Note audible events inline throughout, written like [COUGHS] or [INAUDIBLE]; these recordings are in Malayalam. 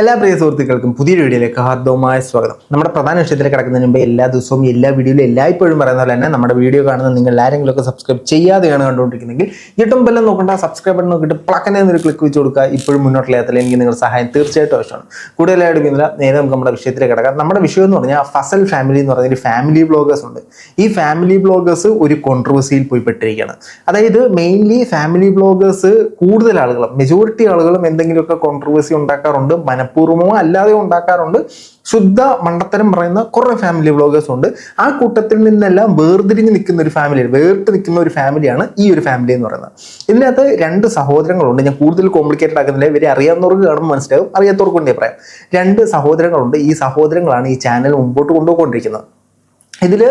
എല്ലാ പ്രിയ സുഹൃത്തുക്കൾക്കും പുതിയ വീഡിയോയിലേക്ക് ഹാർദവമായ സ്വാഗതം. നമ്മുടെ പ്രധാന വിഷയത്തിലേക്ക് കിടക്കുന്നതിന് മുമ്പ് എല്ലാ ദിവസവും എല്ലാ വീഡിയോയിലും എല്ലായ്പ്പോഴും പറയുന്ന പോലെ തന്നെ നമ്മുടെ വീഡിയോ കാണുന്ന നിങ്ങൾ ആരെങ്കിലും ഒക്കെ സബ്സ്ക്രൈബ് ചെയ്യാതെയാണ് കണ്ടുകൊണ്ടിരിക്കുന്നെങ്കിൽ ഏറ്റവും ബെല്ലം നോക്കണ്ട സബ്സ്ക്രൈബ് ബട്ടൺ നോക്കിയിട്ട് പ്ലക്കനെ ഒരു ക്ലിക്ക് വെച്ച് കൊടുക്കുക. ഇപ്പോഴും മുന്നോട്ടില്ലാത്തതിൽ എനിക്ക് നിങ്ങളുടെ സഹായം തീർച്ചയായിട്ടും ആവശ്യമാണ്. കൂടുതലായിട്ട് ഇന്നലെ നേരെ നമുക്ക് നമ്മുടെ വിഷയത്തിലേക്ക് കിടക്കാം. നമ്മുടെ വിഷയം എന്ന് പറഞ്ഞാൽ ഫസൽ ഫാമിലി എന്ന് പറയുന്ന ഒരു ഫാമിലി ബ്ലോഗേഴ്സ് ഉണ്ട്. ഈ ഫാമിലി ബ്ലോഗേഴ്സ് ഒരു കോൺട്രവേഴ്സിയിൽ പോയിപ്പെട്ടിരിക്കുകയാണ്. അതായത് മെയിൻലി ഫാമിലി ബ്ലോഗേഴ്സ് കൂടുതൽ ആളുകളും മെജോറിറ്റി ആളുകളും എന്തെങ്കിലുമൊക്കെ കോൺട്രവേഴ്സി ഉണ്ടാക്കാറുണ്ട് മനഃപൂർവമോ അല്ലാതെ ഉണ്ടാക്കാറുണ്ട്. ശുദ്ധ മണ്ടത്തരം പറയുന്ന കുറേ ഫാമിലി വ്ളോഗേഴ്സ് ഉണ്ട്. ആ കൂട്ടത്തിൽ നിന്നെല്ലാം വേർതിരിഞ്ഞ് നിൽക്കുന്ന ഒരു ഫാമിലി വേർട്ട് നിൽക്കുന്ന ഒരു ഫാമിലിയാണ് ഈ ഒരു ഫാമിലി എന്ന് പറയുന്നത്. ഇതിനകത്ത് രണ്ട് സഹോദരങ്ങളുണ്ട്. ഞാൻ കൂടുതൽ കോംപ്ലിക്കേറ്റഡ് ആക്കുന്നില്ല. ഇവരെ അറിയാവുന്നവർക്ക് കാണുമ്പോൾ മനസ്സിലാവും. അറിയാത്തവർക്ക് വേണ്ടി പറയാം. രണ്ട് സഹോദരങ്ങളുണ്ട്. ഈ സഹോദരങ്ങളാണ് ഈ ചാനൽ മുമ്പോട്ട് കൊണ്ടുപോയിക്കൊണ്ടിരിക്കുന്നത്. ഇതിൽ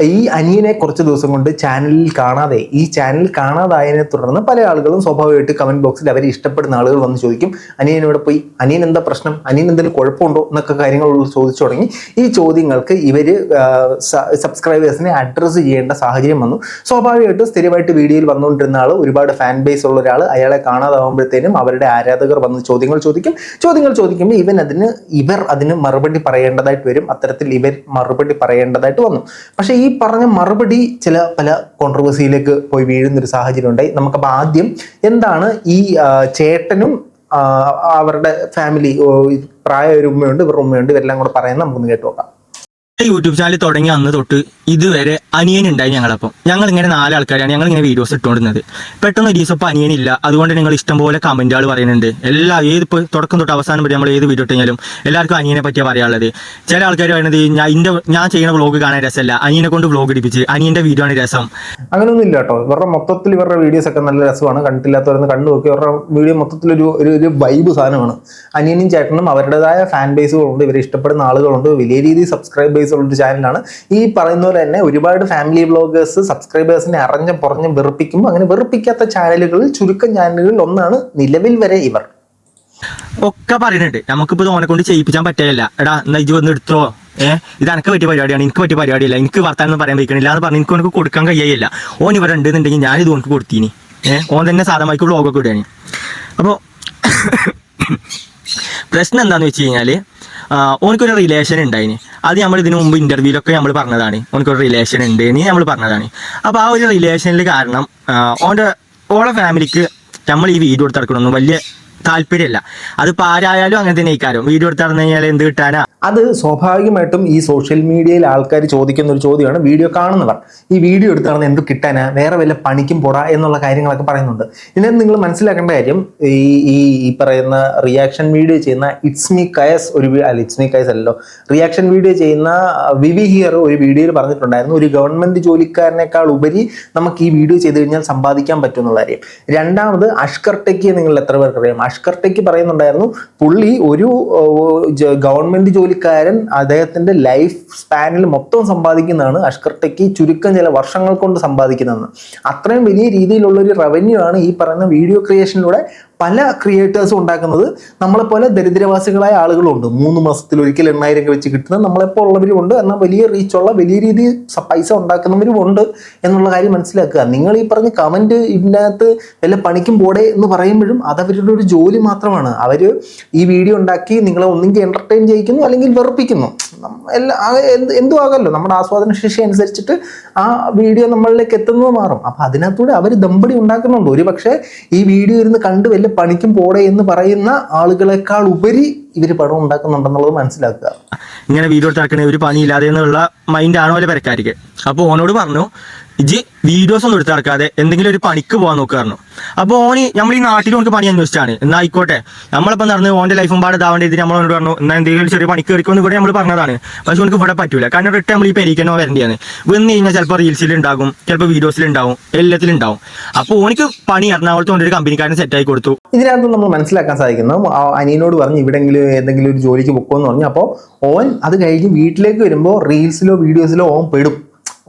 ഈ അനിയനെ കുറച്ച് ദിവസം കൊണ്ട് ചാനലിൽ കാണാതെ ഈ ചാനൽ കാണാതായതിനെ തുടർന്ന് പല ആളുകളും സ്വാഭാവികമായിട്ട് കമന്റ് ബോക്സിൽ അവരെ ഇഷ്ടപ്പെടുന്ന ആളുകൾ വന്ന് ചോദിക്കും അനിയൻ പോയി? അനിയൻ എന്താ പ്രശ്നം? അനിയൻ എന്തെങ്കിലും കുഴപ്പമുണ്ടോ? എന്നൊക്കെ കാര്യങ്ങൾ ചോദിച്ചു തുടങ്ങി. ഈ ചോദ്യങ്ങൾക്ക് ഇവർ സബ്സ്ക്രൈബേഴ്സിനെ അഡ്രസ്സ് ചെയ്യേണ്ട സാഹചര്യം വന്നു. സ്വാഭാവികമായിട്ടും സ്ഥിരമായിട്ട് വീഡിയോയിൽ വന്നുകൊണ്ടിരുന്ന ആൾ ഒരുപാട് ഫാൻ ബേസ് ഉള്ള ഒരാൾ അയാളെ കാണാതാവുമ്പോഴത്തേനും അവരുടെ ആരാധകർ വന്ന് ചോദ്യങ്ങൾ ചോദിക്കും. ചോദ്യങ്ങൾ ചോദിക്കുമ്പോൾ ഇവൻ അതിന് ഇവർ അതിന് മറുപടി പറയേണ്ടതായിട്ട് വരും. അത്തരത്തിൽ ഇവർ മറുപടി പറയേണ്ടതായിട്ട് വന്നു. പക്ഷെ ഈ പറഞ്ഞ മറുപടി ചില പല കോൺട്രവേഴ്സിയിലേക്ക് പോയി വീഴുന്നൊരു സാഹചര്യം ഉണ്ടായി നമുക്കപ്പോൾ ആദ്യം എന്താണ് ഈ ചേട്ടനും അവരുടെ ഫാമിലി പ്രായ ഒരു ഉമ്മയുണ്ട് ഇവരുടെ ഉമ്മയുണ്ട് ഇവരെല്ലാം കൂടെ പറയുന്നത് നമുക്കൊന്ന് കേട്ടു നോക്കാം. യൂട്യൂബ് ചാനൽ തുടങ്ങി അന്ന് തൊട്ട് ഇതുവരെ അനിയൻ ഉണ്ടായി ഞങ്ങളപ്പം. ഞങ്ങൾ ഇങ്ങനെ നാല് ആൾക്കാരാണ് ഞങ്ങൾ ഇങ്ങനെ വീഡിയോസ് ഇട്ടുകൊണ്ടിരുന്നത്. പെട്ടെന്ന് ഒരു ദിവസം അനിയൻ അനിയനില്ല അതുകൊണ്ട് നിങ്ങൾ ഇഷ്ടംപോലെ കമന്റുകൾ പറയുന്നുണ്ട്. എല്ലാ ഏത് തുടക്കം തൊട്ട് അവസാനം വരെ നമ്മൾ ഏത് വീഡിയോ ഇട്ടാലും എല്ലാവർക്കും അനിയനെ പറ്റിയാണ് പറയാനുള്ളത്. ചില ആൾക്കാർ പറയുന്നത് ഞാൻ ഇന്റെ ഞാൻ ചെയ്യുന്ന വ്ളോഗ് കാണാൻ രസമല്ല. അനിയനെ കൊണ്ട് വ്ളോഗ് ഇടിപ്പിച്ച് അനിയന്റെ വീഡിയോ ആണ് രസം. അങ്ങനെയൊന്നും ഇല്ല കേട്ടോ. ഇവരുടെ മൊത്തത്തിൽ ഇവരുടെ വീഡിയോസ് ഒക്കെ നല്ല രസമാണ്. കണ്ടിട്ടില്ലാത്തവരൊന്ന് കണ്ടു നോക്കി. ഇവരുടെ വീഡിയോ മൊത്തത്തിൽ ഒരു ഒരു വൈബ് സാധനമാണ്. അനിയനും ചേട്ടനും അവരുടേതായ ഫാൻ ബേസുകളുണ്ട് ഇവരെ ഇഷ്ടപ്പെടുന്ന ആളുകളുണ്ട്. വലിയ രീതിയിൽ സബ്സ്ക്രൈബ് ബേസ് ഉള്ള ഒരു ചാനലാണ്. ഈ പറയുന്ന പോലെ തന്നെ ഒരുപാട് ഫാമിലി ബ്ലോഗേഴ്സ് സബ്സ്ക്രൈബേഴ്സിനെ അറിഞ്ഞ പുറഞ്ഞ് വെറുപ്പിക്കുമ്പോൾ അങ്ങനെ വെറുപ്പിക്കാത്ത ചാനലുകളിൽ ചുരുക്കം ചാനലുകളിൽ ഒന്നാണ് നിലവിൽ വരെ ഇവർ. ഒക്കെ പറയുന്നുണ്ട്. നമുക്കിപ്പോ ഓനെ കൊണ്ട് ചെയ്യിപ്പിച്ചാൻ പറ്റില്ല എടാ എന്നാ ഇജ്ജ് വന്ന് എടുത്തോ? ഏഹ് ഇത് എനിക്ക് പറ്റിയ പരിപാടിയാണ്. എനിക്ക് പറ്റിയ പരിപാടിയല്ല. എനിക്ക് വർത്താനം പറയാൻ വയ്ക്കണില്ല എന്ന് പറഞ്ഞ് എനിക്ക് ഓനക്ക് കൊടുക്കാൻ കഴിയയില്ല. ഓൻ ഇവിടെ ഉണ്ടെന്നുണ്ടെങ്കിൽ ഇത് ഓനക്ക് കൊടുത്തീനി. ഏഹ് ഓൻ തന്നെ സാധാരണ ബ്ലോഗൊക്കെ ഇടുകയാണ്. അപ്പോൾ [COUGHS] പ്രശ്നം എന്താന്ന് വെച്ച് കഴിഞ്ഞാൽ ഓനക്കൊരു റിലേഷൻ ഉണ്ടായിന്. അത് നമ്മൾ ഇതിനു മുമ്പ് ഇന്റർവ്യൂലൊക്കെ നമ്മൾ പറഞ്ഞതാണ്. ഓനക്കൊരു റിലേഷൻ ഉണ്ട് എന്ന് നമ്മൾ പറഞ്ഞതാണ്. അപ്പോൾ ആ ഒരു റിലേഷനിൽ കാരണം ഓന്റെ ഓളെ ഫാമിലിക്ക് നമ്മൾ ഈ വീഡിയോ എടുത്ത് നടക്കണമെന്ന് വലിയ താല്പര്യമല്ല അതിപ്പോൾ ആരായാലും അങ്ങനെ തന്നെ ഇക്കാരം വീഡിയോ എടുത്ത് കഴിഞ്ഞാൽ എന്ത് കിട്ടാനാ? അത് സ്വാഭാവികമായിട്ടും ഈ സോഷ്യൽ മീഡിയയിൽ ആൾക്കാർ ചോദിക്കുന്ന ഒരു ചോദ്യമാണ് വീഡിയോ കാണുന്നവർ. ഈ വീഡിയോ എടുത്ത് നടന്ന് എന്ത് കിട്ടാനാ? വേറെ വല്ല പണിക്കും പോടാ എന്നുള്ള കാര്യങ്ങളൊക്കെ പറയുന്നുണ്ട്. ഇതിനെ നിങ്ങൾ മനസ്സിലാക്കേണ്ട കാര്യം ഈ ഈ ഈ പറയുന്ന റിയാക്ഷൻ വീഡിയോ ചെയ്യുന്ന ഇറ്റ്സ് മീ കയസ് ഒരു അല്ല ഇറ്റ്സ് മീ കയസ് അല്ലല്ലോ. റിയാക്ഷൻ വീഡിയോ ചെയ്യുന്ന വിവി ഹിയർ ഒരു വീഡിയോയിൽ പറഞ്ഞിട്ടുണ്ടായിരുന്നു. ഒരു ഗവൺമെന്റ് ജോലിക്കാരനേക്കാൾ ഉപരി നമുക്ക് ഈ വീഡിയോ ചെയ്ത് കഴിഞ്ഞാൽ സമ്പാദിക്കാൻ പറ്റും എന്നുള്ള കാര്യം. രണ്ടാമത് അഷ്കർ ടെക്കിയെ നിങ്ങൾ എത്ര പേർക്ക് അറിയാം ടെക്കി പറയുന്നുണ്ടായിരുന്നു പുള്ളി ഒരു ഗവൺമെന്റ് ജോലിക്കാരൻ അദ്ദേഹത്തിന്റെ ലൈഫ് സ്പാനിൽ മൊത്തം സമ്പാദിക്കുന്നതാണ് അഷ്കർ ടെക്കി ചുരുക്കം ചില വർഷങ്ങൾ കൊണ്ട് സമ്പാദിക്കുന്നതെന്ന് അത്രയും വലിയ രീതിയിലുള്ള ഒരു റവന്യൂ ആണ് ഈ പറയുന്ന വീഡിയോ ക്രിയേഷനിലൂടെ പല ക്രിയേറ്റേഴ്സും ഉണ്ടാക്കുന്നത് നമ്മളെപ്പോലെ ദരിദ്രവാസികളായ ആളുകളുണ്ട്. മൂന്ന് മാസത്തിൽ ഒരിക്കൽ എണ്ണായിരം രൂപ വെച്ച് കിട്ടുന്ന നമ്മളെപ്പോൾ ഉള്ളവരും ഉണ്ട്. എന്നാൽ വലിയ റീച്ചുള്ള വലിയ രീതിയിൽ പൈസ ഉണ്ടാക്കുന്നവരും ഉണ്ട് എന്നുള്ള കാര്യം മനസ്സിലാക്കുക. നിങ്ങൾ ഈ പറഞ്ഞ കമന്റ് ഇതിനകത്ത് വല്ല പണിക്കും പോടെ എന്ന് പറയുമ്പോഴും അത് അവരുടെ ഒരു ജോലി മാത്രമാണ്. അവർ ഈ വീഡിയോ ഉണ്ടാക്കി നിങ്ങളെ ഒന്നെങ്കിൽ എന്റർടൈൻ ചെയ്യിക്കുന്നു അല്ലെങ്കിൽ വെറുപ്പിക്കുന്നു. എല്ലാ എന്ത് ആകല്ലോ. നമ്മുടെ ആസ്വാദന ശേഷി അനുസരിച്ചിട്ട് ആ വീഡിയോ നമ്മളിലേക്ക് എത്തുന്നത് മാറും. അപ്പം അതിനകത്തൂടെ അവർ ദമ്പടി ഉണ്ടാക്കുന്നുണ്ട്. ഒരു പക്ഷേ ഈ വീഡിയോ ഇരുന്ന് കണ്ട് പണിക്കും പോടെ എന്ന് പറയുന്ന ആളുകളെക്കാൾ ഉപരി ഇവർ പടം ഉണ്ടാക്കുന്നുണ്ടെന്നുള്ളത് മനസ്സിലാക്കുക. ഇങ്ങനെ വീഡിയോ എടുത്താക്കണേ ഒരു ഒരു പണിയില്ലാതെ എന്നുള്ള മൈൻഡ് ആണോ അല്ലെ പരക്കാരിക്ക് അപ്പോൾ ഓനോട് പറഞ്ഞു ഇജ് വീഡിയോസ് ഒന്നും എടുത്താക്കാതെ എന്തെങ്കിലും ഒരു പണിക്ക് പോകാൻ നോക്കാറുണ്ട് അപ്പോൾ ഓന് നമ്മൾ ഈ നാട്ടിൽ നമുക്ക് പണി അന്വേഷിച്ചാണ്. എന്നാ ആയിക്കോട്ടെ. നമ്മളിപ്പോ നടന്ന് ഓന്റെ ലൈഫും പാടെ ഇതാവേണ്ട ഇതിന് നമ്മളോട് പറഞ്ഞു എന്നാ എന്തെങ്കിലും ചെറിയ പണിക്ക് കയറിക്കോന്ന് ഇവിടെ നമ്മൾ പറഞ്ഞതാണ്. പക്ഷെ നമുക്ക് ഇവിടെ പറ്റൂല. കാരണം റിട്ടേൺ നമ്മൾ ഈ പെരിക്കണോ വരേണ്ടിയാണ്. വന്ന് കഴിഞ്ഞാൽ ചിലപ്പോൾ റീൽസിൽ ഉണ്ടാകും ചിലപ്പോൾ വീഡിയോസിൽ ഉണ്ടാവും എല്ലാത്തിലും ഉണ്ടാവും അപ്പോൾ ഓനിക്ക് പണി എറണാകുളത്ത് കൊണ്ടൊരു കമ്പനിക്കാരൻ ആയി കൊടുത്തു. ഇതിനകത്ത് നമ്മൾ മനസ്സിലാക്കാൻ സാധിക്കുന്നു അനിയനോട് പറഞ്ഞു ഇവിടെങ്കിലും ഏതെങ്കിലും ഒരു ജോലിക്ക് പൊക്കോന്ന് പറഞ്ഞു അപ്പോൾ ഓൻ അത് കഴിഞ്ഞ് വീട്ടിലേക്ക് വരുമ്പോൾ റീൽസിലോ വീഡിയോസിലോ ഓൻ പെടും.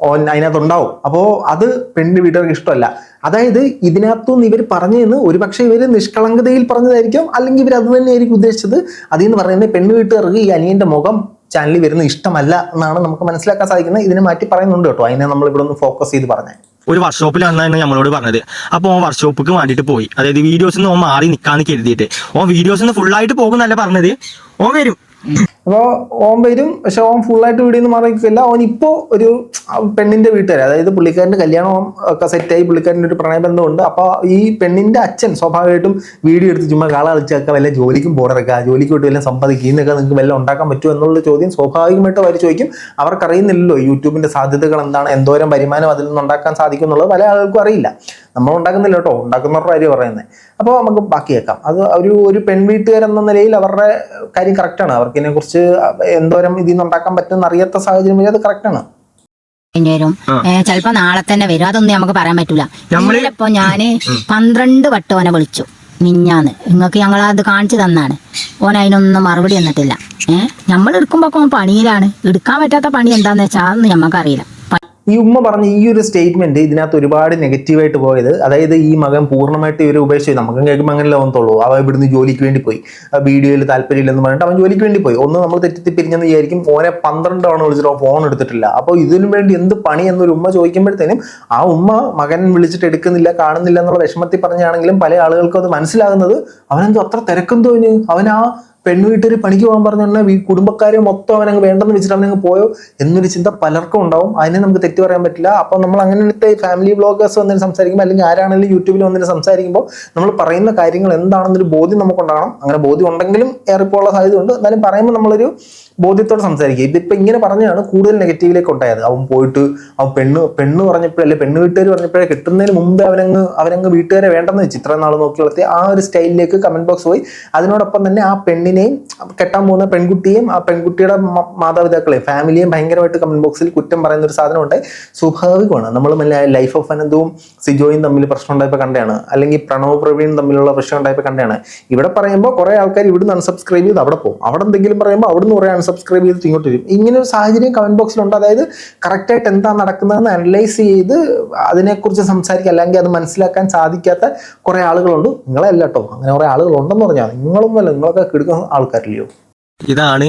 ഓൻ അതിനകത്ത് ഉണ്ടാവും അപ്പോൾ അത് പെണ്ണിന്റെ വീട്ടുകാർക്ക് ഇഷ്ടമല്ല. അതായത് ഇതിനകത്തുനിന്ന് ഇവർ പറഞ്ഞതെന്ന് ഒരുപക്ഷെ ഇവർ നിഷ്കളങ്കതയിൽ പറഞ്ഞതായിരിക്കും അല്ലെങ്കിൽ ഇവർ അത് തന്നെയായിരിക്കും ഉദ്ദേശിച്ചത്. അതിൽ നിന്ന് പറയുന്നത് പെണ്ണ് വീട്ടുകാർക്ക് ഈ അനിയന്റെ മുഖം ചാനലിൽ വരുന്നത് ഇഷ്ടമല്ല എന്നാണ് നമുക്ക് മനസ്സിലാക്കാൻ സാധിക്കുന്നത്. ഇതിനെ മാറ്റി പറയുന്നുണ്ട് കേട്ടോ. അതിനെ നമ്മൾ ഇവിടെ ഒന്ന് ഫോക്കസ് ചെയ്ത് പറഞ്ഞത് ഒരു വർക്ക്ഷോപ്പിലാണെന്നാണ് നമ്മളോട് പറഞ്ഞത്. അപ്പോൾ ഓൻ വർക്ക്ഷോപ്പിക്ക് വേണ്ടിയിട്ട് പോയി. അതായത് വീഡിയോസ് നിന്ന് ഓൻ മാറി നിൽക്കാന്ന് കരുതിയിട്ട്. ഓൻ വീഡിയോസിൽ നിന്ന് ഫുള്ളായിട്ട് പോകുന്നല്ല പറഞ്ഞത്. ഓൻ വരും. അപ്പോൾ ഓൻ വരും പക്ഷെ ഓൻ ഫുള്ളായിട്ട് വീട്ടിൽ നിന്ന് മാറി നിൽക്കില്ല ഓൻ ഇപ്പോൾ ഒരു പെണ്ണിന്റെ വീട്ടുകാർ അതായത് പുള്ളിക്കാരന്റെ കല്യാണം ഒക്കെ സെറ്റായി പുള്ളിക്കാരന്റെ ഒരു പ്രണയബന്ധമുണ്ട് അപ്പോൾ ഈ പെണ്ണിന്റെ അച്ഛൻ സ്വാഭാവികമായിട്ടും വീഡിയോ എടുത്ത് ചുമ്മാ കാള കളിച്ചൊക്കെ വല്ല ജോലിക്കും ബോർഡറക്കുക ജോലിക്ക് വിട്ട് വല്ല സമ്പാദിക്കുക ഇന്നൊക്കെ നിങ്ങൾക്ക് വല്ല ഉണ്ടാക്കാൻ പറ്റുമോ എന്നുള്ള ചോദ്യം സ്വാഭാവികമായിട്ടും അവർ ചോദിക്കും. അവർക്കറിയുന്നില്ലല്ലോ യൂട്യൂബിന്റെ സാധ്യതകൾ എന്താണ് എന്തോരം വരുമാനം അതിൽ നിന്ന് ഉണ്ടാക്കാൻ സാധിക്കും എന്നുള്ളത് പല ആൾക്കും അറിയില്ല. നമ്മൾ ഉണ്ടാക്കുന്നില്ല കേട്ടോ. ഉണ്ടാക്കുന്നവരുടെ കാര്യം പറയുന്നത് അപ്പോൾ നമുക്ക് ബാക്കി കേൾക്കാം അത് ഒരു ഒരു പെൺവീട്ടുകാരെന്ന നിലയിൽ അവരുടെ കാര്യം കറക്റ്റാണ് അവർക്ക് ഇതിനെക്കുറിച്ച് എന്തോരം ഇതിൽ നിന്ന് ഉണ്ടാക്കാൻ പറ്റുമെന്ന് അറിയാത്ത സാഹചര്യം വരെ അത് കറക്റ്റാണ് വരും ചിലപ്പോ നാളെ തന്നെ വരും. അതൊന്നും നമുക്ക് പറയാൻ പറ്റൂല. നമ്മളിപ്പോ ഇപ്പൊ ഞാൻ പന്ത്രണ്ട് വട്ടം ഓനെ വിളിച്ചു. മിഞ്ഞാന്ന്. നിങ്ങൾക്ക് ഞങ്ങൾ അത് കാണിച്ചു തന്നാണ്. ഓൻ അതിനൊന്നും മറുപടി തന്നിട്ടില്ല. ഏഹ് നമ്മൾ എടുക്കുമ്പോ പണിയിലാണ്. എടുക്കാൻ പറ്റാത്ത പണി എന്താന്ന് വെച്ചാൽ അതൊന്നും ഞമ്മക്കറിയില്ല. ഈ ഉമ്മ പറഞ്ഞ ഈ ഒരു സ്റ്റേറ്റ്മെന്റ് ഇതിനകത്ത് ഒരുപാട് നെഗറ്റീവായിട്ട് പോയത്. അതായത് ഈ മകൻ പൂർണമായിട്ട് ഇവരെ ഉപേക്ഷിച്ചു നമുക്ക് കേൾക്കുമ്പോൾ അങ്ങനെ തോന്നത്തുള്ളൂ അവ ഇവിടുന്ന് ജോലിക്ക് വേണ്ടി പോയി. വീഡിയോയിൽ താല്പര്യമില്ലെന്ന് പറഞ്ഞിട്ട് അവൻ ജോലിക്ക് വേണ്ടി പോയി. ഒന്ന് നമ്മൾ തെറ്റി പിരിഞ്ഞെന്ന് വിചാരിക്കും ഓനെ പന്ത്രണ്ട് തവണ വിളിച്ചിട്ട് ഫോൺ എടുത്തിട്ടില്ല. അപ്പോൾ ഇതിനു വേണ്ടി എന്ത് പണി എന്നൊരു ഉമ്മ ചോദിക്കുമ്പോഴത്തേനും ആ ഉമ്മ മകൻ വിളിച്ചിട്ട് എടുക്കുന്നില്ല കാണുന്നില്ല എന്നുള്ള വിഷമത്തിൽ പറഞ്ഞാണെങ്കിലും പല ആളുകൾക്കും അത് മനസ്സിലാകുന്നത് അവനെന്തോ അത്ര തിരക്കെന്തോ അവൻ ആ പെണ്ണുവീട്ടിൽ പണിക്ക് പോകാൻ പറഞ്ഞാൽ ഈ കുടുംബക്കാരെ മൊത്തം അവനങ്ങ് വേണ്ടെന്ന് വെച്ചിട്ട് അവനങ്ങ് പോയോ എന്നൊരു ചിന്ത പലർക്കും ഉണ്ടാവും. അതിനെ നമുക്ക് തെറ്റ് പറയാൻ പറ്റില്ല. അപ്പോൾ നമ്മൾ അങ്ങനത്തെ ഫാമിലി ബ്ലോഗേഴ്സ് വന്നിട്ട് സംസാരിക്കുമ്പോൾ അല്ലെങ്കിൽ ആരാണെങ്കിലും യൂട്യൂബിൽ വന്നിട്ട് സംസാരിക്കുമ്പോൾ നമ്മൾ പറയുന്ന കാര്യങ്ങൾ എന്താണെന്നൊരു ബോധ്യം നമുക്കുണ്ടാകണം. അങ്ങനെ ബോധ്യം ഉണ്ടെങ്കിലും ഏറിപ്പോയുള്ള സാധ്യത ഉണ്ട് എന്നാലും പറയുമ്പോൾ നമ്മളൊരു ബോധ്യത്തോടെ സംസാരിക്കുക. ഇതിപ്പോൾ ഇങ്ങനെ പറഞ്ഞാണ് കൂടുതൽ നെഗറ്റീവിലേക്ക് ഉണ്ടായത്. അവൻ പോയിട്ട് അവൻ പെണ്ണ് പെണ്ണ് പറഞ്ഞപ്പോഴല്ലേ പെണ്ണ് വീട്ടുകാർ പറഞ്ഞപ്പോഴേ കിട്ടുന്നതിന് മുമ്പേ അവനങ്ങ് അവനങ്ങ് വീട്ടുകാരെ വേണ്ടെന്ന് വെച്ച് നാൾ നോക്കി വളർത്തി ആ ഒരു സ്റ്റൈലിലേക്ക് കമന്റ് ബോക്സ് പോയി. അതിനോടൊപ്പം തന്നെ ആ പെണ്ണിനെയും കെട്ടാൻ പോകുന്ന പെൺകുട്ടിയെയും ആ പെൺകുട്ടിയുടെ മാതാപിതാക്കളെയും ഫാമിലിയെയും ഭയങ്കരമായിട്ട് കമന്റ് ബോക്സിൽ കുറ്റം പറയുന്ന ഒരു സാധനം ഉണ്ട് സ്വാഭാവികമാണ് നമ്മൾ ലൈഫ് ഓഫ് അനന്തവും സിജോയും തമ്മിൽ പ്രശ്നം ഉണ്ടായപ്പോൾ കണ്ടാണ് അല്ലെങ്കിൽ പ്രണവ് പ്രവീൺ തമ്മിലുള്ള പ്രശ്നം ഉണ്ടായപ്പോൾ കണ്ടാണ് ഇവിടെ പറയുമ്പോൾ കുറെ ആൾക്കാർ ഇവിടുന്ന് അൺസബ്സ്ക്രൈബ് ചെയ്ത് അവിടെ പോകും. അവിടെ എന്തെങ്കിലും പറയുമ്പോൾ അവിടുന്ന് കുറെ അൺസബ്സ്ക്രൈബ് ചെയ്ത് ഇങ്ങോട്ട് വരും. ഇങ്ങനെ ഒരു സാഹചര്യം കമന്റ് ബോക്സിലുണ്ട് അതായത് കറക്റ്റായിട്ട് എന്താ നടക്കുന്നതെന്ന് അനലൈസ് ചെയ്ത് അതിനെക്കുറിച്ച് സംസാരിക്കുക അല്ലെങ്കിൽ അത് മനസ്സിലാക്കാൻ സാധിക്കാത്ത കുറെ ആളുകളുണ്ട്. നിങ്ങളെ അല്ല കേട്ടോ. അങ്ങനെ കുറെ ആളുകളുണ്ടെന്ന് പറഞ്ഞാൽ നിങ്ങളൊന്നുമല്ല നിങ്ങളൊക്കെ കിടക്കുന്ന ആൾക്കാരില്ലയോ? ഇതാണ്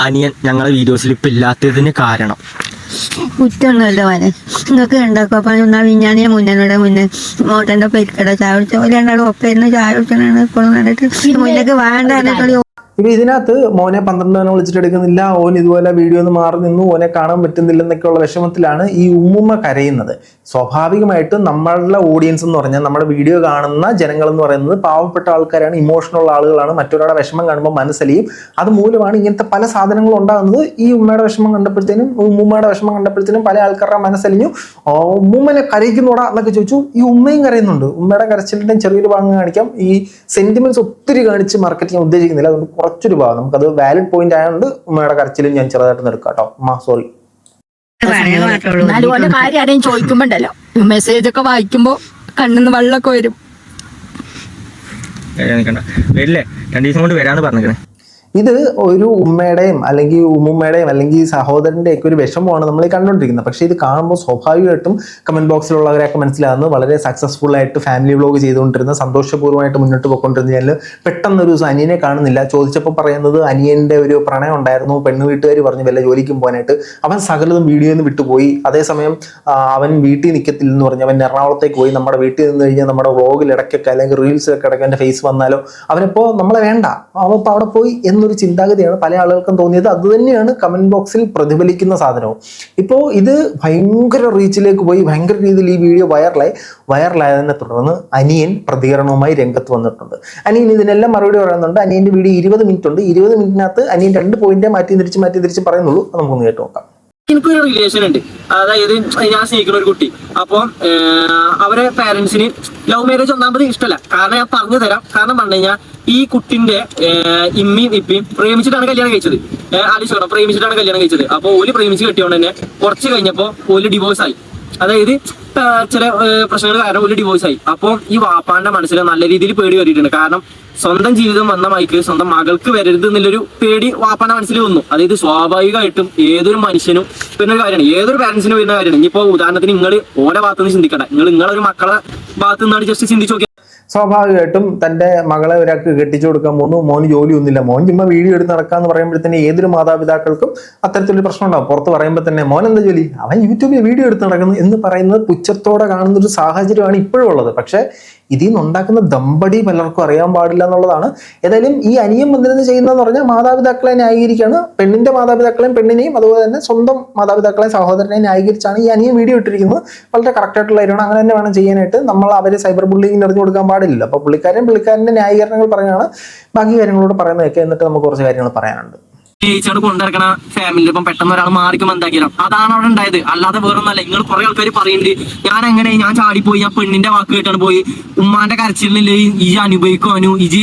അനിയൻ ഞങ്ങളെ വീഡിയോസിൽ ഇപ്പം ഇല്ലാത്തതിന് കാരണം. കുറ്റൊന്നുമല്ല മോനെ. നിങ്ങൾക്ക് ഉണ്ടാക്കും അപ്പൊ എന്നാ വിഞ്ഞാണിയെ മുന്നോടെ മുന്നേ മോട്ടന്റെ പെരിക്കട ചായ കുടിച്ച രണ്ടാളും ഒപ്പരുന്ന് ചായ കുടിച്ചാണ് ഇപ്പോഴും നടന്നിട്ട് മുന്നേക്ക് വേണ്ട ഇപ്പൊ ഇതിനകത്ത് മോനെ പന്ത്രണ്ട് തന്നെ വിളിച്ചിട്ട് എടുക്കുന്നില്ല. ഓൻ ഇതുപോലെ വീഡിയോ ഒന്ന് മാറി നിന്നു. ഓനെ കാണാൻ പറ്റുന്നില്ല എന്നൊക്കെയുള്ള വിഷമത്തിലാണ് ഈ ഉമ്മുമ്മ കരയുന്നത്. സ്വാഭാവികമായിട്ടും നമ്മളുടെ ഓഡിയൻസ് എന്ന് പറഞ്ഞാൽ നമ്മുടെ വീഡിയോ കാണുന്ന ജനങ്ങൾ എന്ന് പറയുന്നത് പാവപ്പെട്ട ആൾക്കാരാണ് ഇമോഷണൽ ഉള്ള ആളുകളാണ്. മറ്റൊരാളുടെ വിഷമം കാണുമ്പോൾ മനസ്സലിയും. അത് മൂലമാണ് ഇങ്ങനത്തെ പല സാധനങ്ങളും ഉണ്ടാകുന്നത്. ഈ ഉമ്മയുടെ വിഷമം കണ്ടപ്പോഴത്തേനും ഉമ്മുമ്മയുടെ വിഷമം കണ്ടപ്പോഴത്തേനും പല ആൾക്കാരുടെ മനസ്സലിഞ്ഞു. "ഓ, ഉമ്മുമ്മനെ കരയിക്കുന്നോടാ എന്നൊക്കെ ചോദിച്ചു. ഈ ഉമ്മയും കരയുന്നുണ്ട്. ഉമ്മയുടെ കരച്ചിലിന്റെ ചെറിയൊരു ഭാഗം കാണിക്കാം. ഈ സെന്റിമെന്റ്സ് ഒത്തിരി കാണിച്ച് മാർക്കറ്റ് ഞാൻ ഉദ്ദേശിക്കുന്നില്ല. അതുകൊണ്ട് കുറച്ചൊരു ഭാഗം. നമുക്കത് വാലിഡ് പോയിന്റ് ആയതുകൊണ്ട് ഉമ്മയുടെ കരച്ചിലും ഞാൻ ചെറുതായിട്ട് എടുക്കാം കേട്ടോ ഉമ്മ സോറി മാത്രമേ കാര്യം ആരെയും ചോദിക്കുമ്പോണ്ടല്ലോ. മെസ്സേജ് ഒക്കെ വായിക്കുമ്പോ കണ്ണിന്ന് വെള്ളമൊക്കെ വരും. വരില്ലേ? രണ്ടു ദിവസം കൊണ്ട് വരാന്ന് പറഞ്ഞിരിക്കണേ ഇത് ഒരു ഉമ്മയുടെയും അല്ലെങ്കിൽ ഉമ്മുമ്മയുടെയും അല്ലെങ്കിൽ സഹോദരന്റെ ഒക്കെ ഒരു വിഷമമാണ് നമ്മൾ കണ്ടുകൊണ്ടിരിക്കുന്നത്. പക്ഷേ ഇത് കാണുമ്പോൾ സ്വാഭാവികമായിട്ടും കമന്റ് ബോക്സിലുള്ളവരെയൊക്കെ മനസ്സിലാകുന്നത് വളരെ സക്സസ്ഫുൾ ആയിട്ട് ഫാമിലി വ്ലോഗ് ചെയ്തുകൊണ്ടിരുന്ന സന്തോഷപൂർവമായിട്ട് മുന്നോട്ട് പോയിക്കൊണ്ടിരുന്നതിൽ പെട്ടെന്ന് ഒരു അനിയനെ കാണുന്നില്ല. ചോദിച്ചപ്പോൾ പറയുന്നത് അനിയന്റെ ഒരു പ്രണയം ഉണ്ടായിരുന്നു. പെണ്ണ് വീട്ടുകാർ പറഞ്ഞു വല്ല ജോലിക്കും പോകാനായിട്ട്. അവൻ സകലതും വീഡിയോയിൽ നിന്ന് വിട്ടുപോയി. അതേസമയം അവൻ വീട്ടിൽ നിൽക്കത്തില്ല എന്ന് പറഞ്ഞ്. അവൻ എറണാകുളത്തേക്ക് പോയി. നമ്മുടെ വീട്ടിൽ നിന്ന് കഴിഞ്ഞാൽ നമ്മുടെ വ്ലോഗിൽ ഇടയ്ക്കൊക്കെ അല്ലെങ്കിൽ റീൽസിലൊക്കെ ഇടയ്ക്ക് എന്റെ ഫേസ് വന്നാലോ അവനിപ്പോൾ നമ്മളെ വേണ്ട. അവൻ അവിടെ പോയി എന്നൊരു ചിന്താഗതിയാണ് പല ആളുകൾക്കും തോന്നിയത്. അതുതന്നെയാണ് കമന്റ് ബോക്സിൽ പ്രതിഫലിക്കുന്ന സാധനവും. ഇപ്പോൾ ഇത് ഭയങ്കര റീച്ചിലേക്ക് പോയി ഭയങ്കര രീതിയിൽ ഈ വീഡിയോ വൈറലായി വൈറലായതിനെ തുടർന്ന് അനിയൻ പ്രതികരണവുമായി രംഗത്ത് വന്നിട്ടുണ്ട്. അനിയൻ ഇതിനെല്ലാം മറുപടി പറയുന്നുണ്ട്. അനിയന്റെ വീഡിയോ ഇരുപത് മിനിറ്റ് ഉണ്ട്. ഇരുപത് മിനിറ്റിനകത്ത് അനിയൻ രണ്ട് പോയിന്റേ മാറ്റി തിരിച്ച് മാറ്റി തിരിച്ച് പറയുന്നുള്ളൂ. നമുക്കൊന്ന് കേട്ട് നോക്കാം. എനിക്കൊരു റിലേഷൻ ഉണ്ട്. അതായത് ഞാൻ സ്നേഹിക്കുന്ന ഒരു കുട്ടി. അപ്പോൾ അവരെ പാരന്റ്സിന് ലവ് മാരേജ് ഒന്നാമത് ഇഷ്ടമല്ല കാരണം ഞാൻ പറഞ്ഞു തരാം. കാരണം പറഞ്ഞു കഴിഞ്ഞാൽ ഈ കുട്ടിന്റെ ഇമ്മിയും ഇപ്പിയും പ്രേമിച്ചിട്ടാണ് കല്യാണം കഴിച്ചത്. ആലോചിച്ചോണം പ്രേമിച്ചിട്ടാണ് കല്യാണം കഴിച്ചത്. അപ്പൊ ഓൽ പ്രേമിച്ച് കെട്ടിയോണ്ട് തന്നെ കുറച്ച് കഴിഞ്ഞപ്പോ ഓൽ ഡിവോഴ്സ് ആയി. അതായത് ചില പ്രശ്നങ്ങൾ കാരണം ഒരു ഡിവോഴ്സ് ആയി. അപ്പോൾ ഈ വാപ്പാന്റെ മനസ്സിൽ നല്ല രീതിയിൽ പേടി വരിയിട്ടുണ്ട് കാരണം സ്വന്തം ജീവിതം വന്ന മൈക്ക് സ്വന്തം മകൾക്ക് വരരുത് എന്നുള്ളൊരു പേടി വാപ്പാന്റെ മനസ്സിൽ വന്നു. അതായത് സ്വാഭാവികമായിട്ടും ഏതൊരു മനുഷ്യനും പിന്നെ കാര്യമാണ്. ഏതൊരു പാരന്റ്സിനും വരുന്ന കാര്യമാണ്. ഇനിയിപ്പോ ഉദാഹരണത്തിന് നിങ്ങൾ ഓരോ ഭാഗത്തുനിന്ന് ചിന്തിക്കണ്ട. നിങ്ങൾ നിങ്ങളൊരു മക്കളെ ഭാഗത്തു നിന്നാണ് ജസ്റ്റ് ചിന്തിച്ചു നോക്കിയാൽ സ്വാഭാവികമായിട്ടും തന്റെ മകളെ ഒരാൾക്ക് കെട്ടിച്ചു കൊടുക്കാൻ പോകുന്നു. മോന് ജോലി ഒന്നുമില്ല മോൻ ചുമ്മാ വീഡിയോ എടുത്ത് നടക്കാന്ന് തന്നെ ഏതൊരു മാതാപിതാക്കൾക്കും അത്തരത്തിലൊരു പ്രശ്നം ഉണ്ടാവും പുറത്ത് പറയുമ്പോൾ തന്നെ മോൻ എന്താ ജോലി? അവൻ യൂട്യൂബിൽ വീഡിയോ എടുത്ത് നടക്കുന്നു. എന്ന് പറയുന്നത് പുച്ഛത്തോടെ കാണുന്ന ഒരു സാഹചര്യമാണ് ഇപ്പോഴും ഉള്ളത്. പക്ഷേ ഇതിൽ നിന്നുണ്ടാക്കുന്ന ദമ്പടി പലർക്കും അറിയാൻ പാടില്ല എന്നുള്ളതാണ്. ഏതായാലും ഈ അനിയം വന്നിരുന്ന് ചെയ്യുന്നതെന്ന് പറഞ്ഞാൽ മാതാപിതാക്കളെ ന്യായീകരിക്കുകയാണ്. പെണ്ണിന്റെ മാതാപിതാക്കളെയും പെണ്ണിനെയും അതുപോലെ തന്നെ സ്വന്തം മാതാപിതാക്കളെയും സഹോദരനെയും ന്യായീകരിച്ചാണ് ഈ അനിയം വീഡിയോ ഇട്ടിരിക്കുന്നത്. വളരെ കറക്റ്റ് ആയിട്ടുള്ള കാര്യമാണ്. അങ്ങനെ തന്നെ വേണം ചെയ്യാനായിട്ട്. നമ്മൾ അവരെ സൈബർ ബുള്ളിങ് എറിഞ്ഞു കൊടുക്കാൻ പാടില്ല. അപ്പോൾ പുള്ളിക്കാരൻ പുള്ളിക്കാരന്റെ ന്യായീകരണങ്ങൾ പറയുകയാണ്. ബാക്കി കാര്യങ്ങളോട് പറയുന്നതൊക്കെ എന്നിട്ട് നമുക്ക് കുറച്ച് കാര്യങ്ങൾ പറയാനുണ്ട്. ചേച്ചിയോട് കൊണ്ടിറക്കണ ഫാമിലി ഇപ്പം പെട്ടെന്ന് ഒരാൾ മാറിക്കും എന്താക്കിയാലും. അതാണ് അവിടെ ഉണ്ടായത്. അല്ലാതെ വേറൊന്നല്ല നിങ്ങൾ കുറെ ആൾക്കാർ പറയുന്നുണ്ട് ഞാൻ എങ്ങനെ ഞാൻ ചാടിപ്പോയി. ഞാൻ പെണ്ണിന്റെ വാക്ക് കേട്ടാണ് പോയി. ഉമ്മാന്റെ കരച്ചിലില്ലേ ഈ അനുഭവിക്കും അനു ഇജി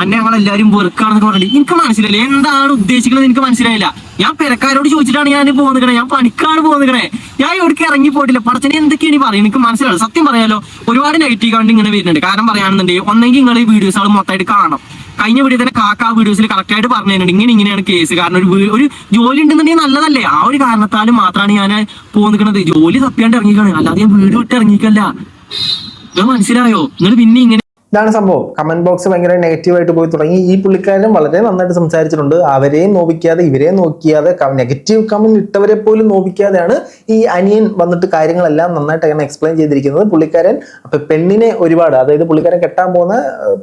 അന്നെ ഞങ്ങളെല്ലാരും വെറുക്കാണെന്ന് പറഞ്ഞിട്ട് എനിക്ക് മനസ്സിലായില്ല. എന്താണ് ഉദ്ദേശിക്കുന്നത് എനിക്ക് മനസ്സിലായില്ല. ഞാൻ പെരക്കാരോട് ചോദിച്ചിട്ടാണ് ഞാൻ പോകുന്നത് ഞാൻ പണിക്കാണ് പോകുന്നത് ഞാൻ എവിടേക്ക് ഇറങ്ങി പോയിട്ടില്ല. പടച്ചനെ എന്തൊക്കെയാണ് പറയുന്നത്? എനിക്ക് മനസ്സിലാവും സത്യം പറയാലോ ഒരുപാട് നെഗറ്റീവ് കണ്ട് ഇങ്ങനെ വരുന്നുണ്ട്. കാരണം പറയുകയാണെന്നുണ്ടെങ്കിൽ ഒന്നെങ്കിൽ നിങ്ങൾ ഈ വീഡിയോസ് ആൾ മൊത്തമായിട്ട് കാണണം. കഴിഞ്ഞ വീഡിയോ തന്നെ കാക്ക വീഡിയോസിൽ കറക്റ്റ് ആയിട്ട് പറഞ്ഞു തരുന്നുണ്ട് ഇങ്ങനെ ഇങ്ങനെയാണ് കേസ് കാരണം ഒരു ഒരു ജോലി ഉണ്ടെന്നുണ്ടെങ്കിൽ നല്ലതല്ലേ? ആ ഒരു കാരണത്താലും മാത്രമാണ് ഞാൻ പോന്നിക്കണത് ജോലി തപ്പിയാണ്ട് ഇറങ്ങിക്കാണ് അല്ലാതെ ഞാൻ വീട് വിട്ട് ഇറങ്ങിക്കല്ല നിങ്ങൾ മനസ്സിലായോ? നിങ്ങൾ പിന്നെ ഇങ്ങനെ ഇതാണ് സംഭവം. കമന്റ് ബോക്സ് ഭയങ്കര നെഗറ്റീവായിട്ട് പോയി തുടങ്ങി. ഈ പുള്ളിക്കാരനും വളരെ നന്നായിട്ട് സംസാരിച്ചിട്ടുണ്ട്. അവരെയും നോവിക്കാതെ ഇവരെയും നോക്കിയാതെ നെഗറ്റീവ് കമന്റ് ഇട്ടവരെ പോലും നോവിക്കാതെയാണ് ഈ അനിയൻ വന്നിട്ട് കാര്യങ്ങളെല്ലാം നന്നായിട്ട് അങ്ങനെ എക്സ്പ്ലെയിൻ ചെയ്തിരിക്കുന്നത്. പുള്ളിക്കാരൻ അപ്പൊ പെണ്ണിനെ ഒരുപാട് അതായത് പുള്ളിക്കാരൻ കെട്ടാൻ പോകുന്ന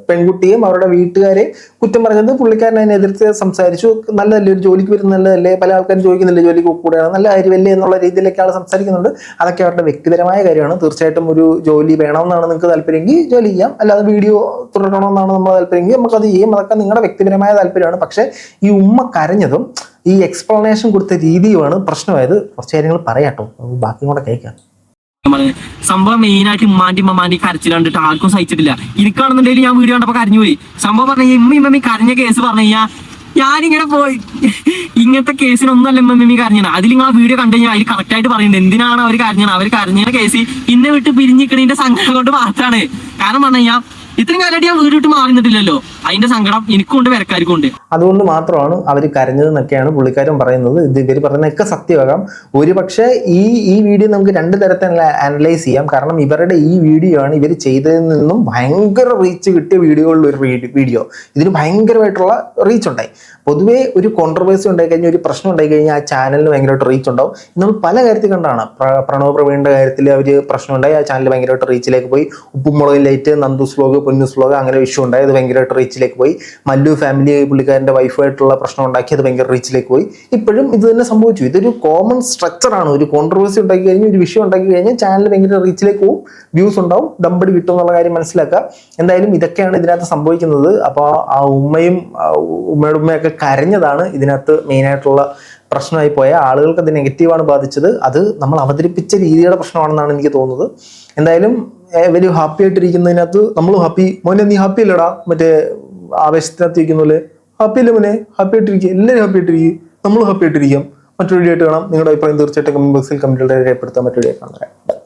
പെൺകുട്ടിയും അവരുടെ വീട്ടുകാരെയും കുറ്റം പറഞ്ഞത് പുള്ളിക്കാരൻ അതിനെ എതിർത്ത് സംസാരിച്ചു. നല്ലതല്ലേ ഒരു ജോലിക്ക് വരുന്ന നല്ലതല്ലേ പല ആൾക്കാരും ചോദിക്കുന്നില്ല ജോലിക്ക് കൂടെയാണ് നല്ല കാര്യമല്ലേ എന്നുള്ള രീതിയിലൊക്കെ ആൾ സംസാരിക്കുന്നുണ്ട്. അതൊക്കെ അവരുടെ വ്യക്തിപരമായ കാര്യമാണ്. തീർച്ചയായിട്ടും ഒരു ജോലി വേണമെന്നാണ് നിങ്ങൾക്ക് താല്പര്യമെങ്കിൽ ജോലി ചെയ്യാം. അല്ലാതെ വീഡിയോ തുടരണമെന്നാണ് നമ്മൾ താല്പര്യമെങ്കിൽ നമുക്കത് ചെയ്യും. അതൊക്കെ നിങ്ങളുടെ വ്യക്തിപരമായ താല്പര്യമാണ്. പക്ഷേ ഈ ഉമ്മ കരഞ്ഞതും ഈ എക്സ്പ്ലനേഷൻ കൊടുത്ത രീതിയുമാണ് പ്രശ്നമായത്. കുറച്ച് കാര്യങ്ങൾ പറയാട്ടോ ബാക്കി കൂടെ കേൾക്കാം. സംഭവം മെയിൻ ആയിട്ട് ഉമ്മാന്റെ ഉമ്മമാന്റെ കരച്ചിൽ കണ്ടിട്ട് ആർക്കും സഹിച്ചിട്ടില്ല. എനിക്കാണെന്നുണ്ടെങ്കിൽ ഞാൻ വീഡിയോ കണ്ടപ്പോ കരഞ്ഞു പോയി സംഭവം പറഞ്ഞ ഇമ്മ ഇമ്മി കരഞ്ഞ കേസ് പറഞ്ഞു കഴിഞ്ഞാൽ ഞാനിങ്ങനെ പോയി. ഇങ്ങനത്തെ കേസിനൊന്നല്ല ഇമ്മി കരഞ്ഞത്. അതിൽ നിങ്ങൾ വീഡിയോ കണ്ടു കഴിഞ്ഞാൽ അതിൽ കറക്റ്റ് ആയിട്ട് പറയുന്നത് എന്തിനാണ് അവർ കരഞ്ഞത്? അവർ കരഞ്ഞ കേസ് ഇന്നെ വിട്ട് പിരിഞ്ഞിക്കണതിന്റെ സങ്കടം കൊണ്ട് മാത്രമാണ് കാരണം പറഞ്ഞു കഴിഞ്ഞാൽ ഇത്രയും കാലമായിട്ട് ഞാൻ വീട് വിട്ട് മാറി അതിന്റെ സങ്കടം എനിക്കുണ്ട് വരക്കാർക്കും ഉണ്ട് അതുകൊണ്ട് മാത്രമാണ് അവർ കരഞ്ഞതെന്നൊക്കെയാണ് പുള്ളിക്കാരൻ പറയുന്നത്. ഇത് ഇവർ പറയുന്നതൊക്കെ സത്യമാകാം ഒരു പക്ഷേ ഈ ഈ വീഡിയോ നമുക്ക് രണ്ട് തരത്തിൽ അനലൈസ് ചെയ്യാം. കാരണം ഇവരുടെ ഈ വീഡിയോ ആണ് ഇവർ ചെയ്തതിൽ നിന്നും ഭയങ്കര റീച്ച് കിട്ടിയ വീഡിയോകളിൽ ഒരു വീഡിയോ. ഇതിന് ഭയങ്കരമായിട്ടുള്ള റീച്ച് ഉണ്ടായി. പൊതുവേ ഒരു കോൺട്രവേഴ്സി ഉണ്ടായി കഴിഞ്ഞാൽ ഒരു പ്രശ്നം ഉണ്ടായി കഴിഞ്ഞാൽ ആ ചാനലിന് ഭയങ്കരമായിട്ട് റീച്ച് ഉണ്ടാവും. നമ്മൾ പല കാര്യത്തിൽ കണ്ടാണ്. പ്ര- പ്രണവ് പ്രവീണിന്റെ കാര്യത്തിൽ അവർ പ്രശ്നം ഉണ്ടായി ആ ചാനൽ ഭയങ്കരമായിട്ട് റീച്ചിലേക്ക് പോയി. Uppumulaku light Nandus vlog Ponnu vlog അങ്ങനെ ഇഷ്യൂ ഉണ്ടായി. അത് ഭയങ്കരമായിട്ട് റീച്ചിലേക്ക് പോയി. മല്ലു ഫാമിലി പുള്ളിക്കാരന്റെ വൈഫായിട്ടുള്ള പ്രശ്നം ഉണ്ടാക്കി അത് ഭയങ്കര റീച്ചിലേക്ക് പോയി. ഇപ്പോഴും ഇത് തന്നെ സംഭവിച്ചു. ഇതൊരു കോമൺ സ്ട്രക്ചറാണ് ഒരു കോൺട്രവേഴ്സി ഉണ്ടാക്കി കഴിഞ്ഞാൽ ഒരു വിഷയം ഉണ്ടാക്കി കഴിഞ്ഞാൽ ചാനൽ ഭയങ്കര റീച്ചിലേക്ക് പോകും വ്യൂസ് ഉണ്ടാവും. ഡമ്പടി കിട്ടും എന്നുള്ള കാര്യം മനസ്സിലാക്കുക. എന്തായാലും ഇതൊക്കെയാണ് ഇതിനകത്ത് സംഭവിക്കുന്നത്. അപ്പോൾ ആ ഉമ്മയും ഉമ്മയുടെ ഉമ്മയൊക്കെ കരഞ്ഞതാണ് ഇതിനകത്ത് മെയിനായിട്ടുള്ള പ്രശ്നമായി പോയ. ആളുകൾക്ക് അത് നെഗറ്റീവാണ് ബാധിച്ചത്. അത് നമ്മൾ അവതരിപ്പിച്ച രീതിയുടെ പ്രശ്നമാണെന്നാണ് എനിക്ക് തോന്നുന്നത്. എന്തായാലും വലിയ ഹാപ്പി ആയിട്ടിരിക്കുന്നതിനകത്ത് നമ്മളും ഹാപ്പി മോനെ നീ ഹാപ്പി അല്ലടാ? മറ്റേ ആവേശത്തിനകത്ത് ഇരിക്കുന്ന ഹാപ്പി അല്ലേ മോനെ? ഹാപ്പി ആയിട്ടിരിക്കുക. എല്ലാവരും ഹാപ്പി ആയിട്ടിരിക്കും നമ്മളും ഹാപ്പി ആയിട്ടിരിക്കാം. മറ്റൊരു വീഡിയോ ആയിട്ട് കാണാം. നിങ്ങളുടെ അഭിപ്രായം തീർച്ചയായിട്ടും കമന്റ് ബോക്സിൽ കമന്റുകളുടെ രേഖപ്പെടുത്താൻ മറ്റൊരു വീഡിയോ കാണാം.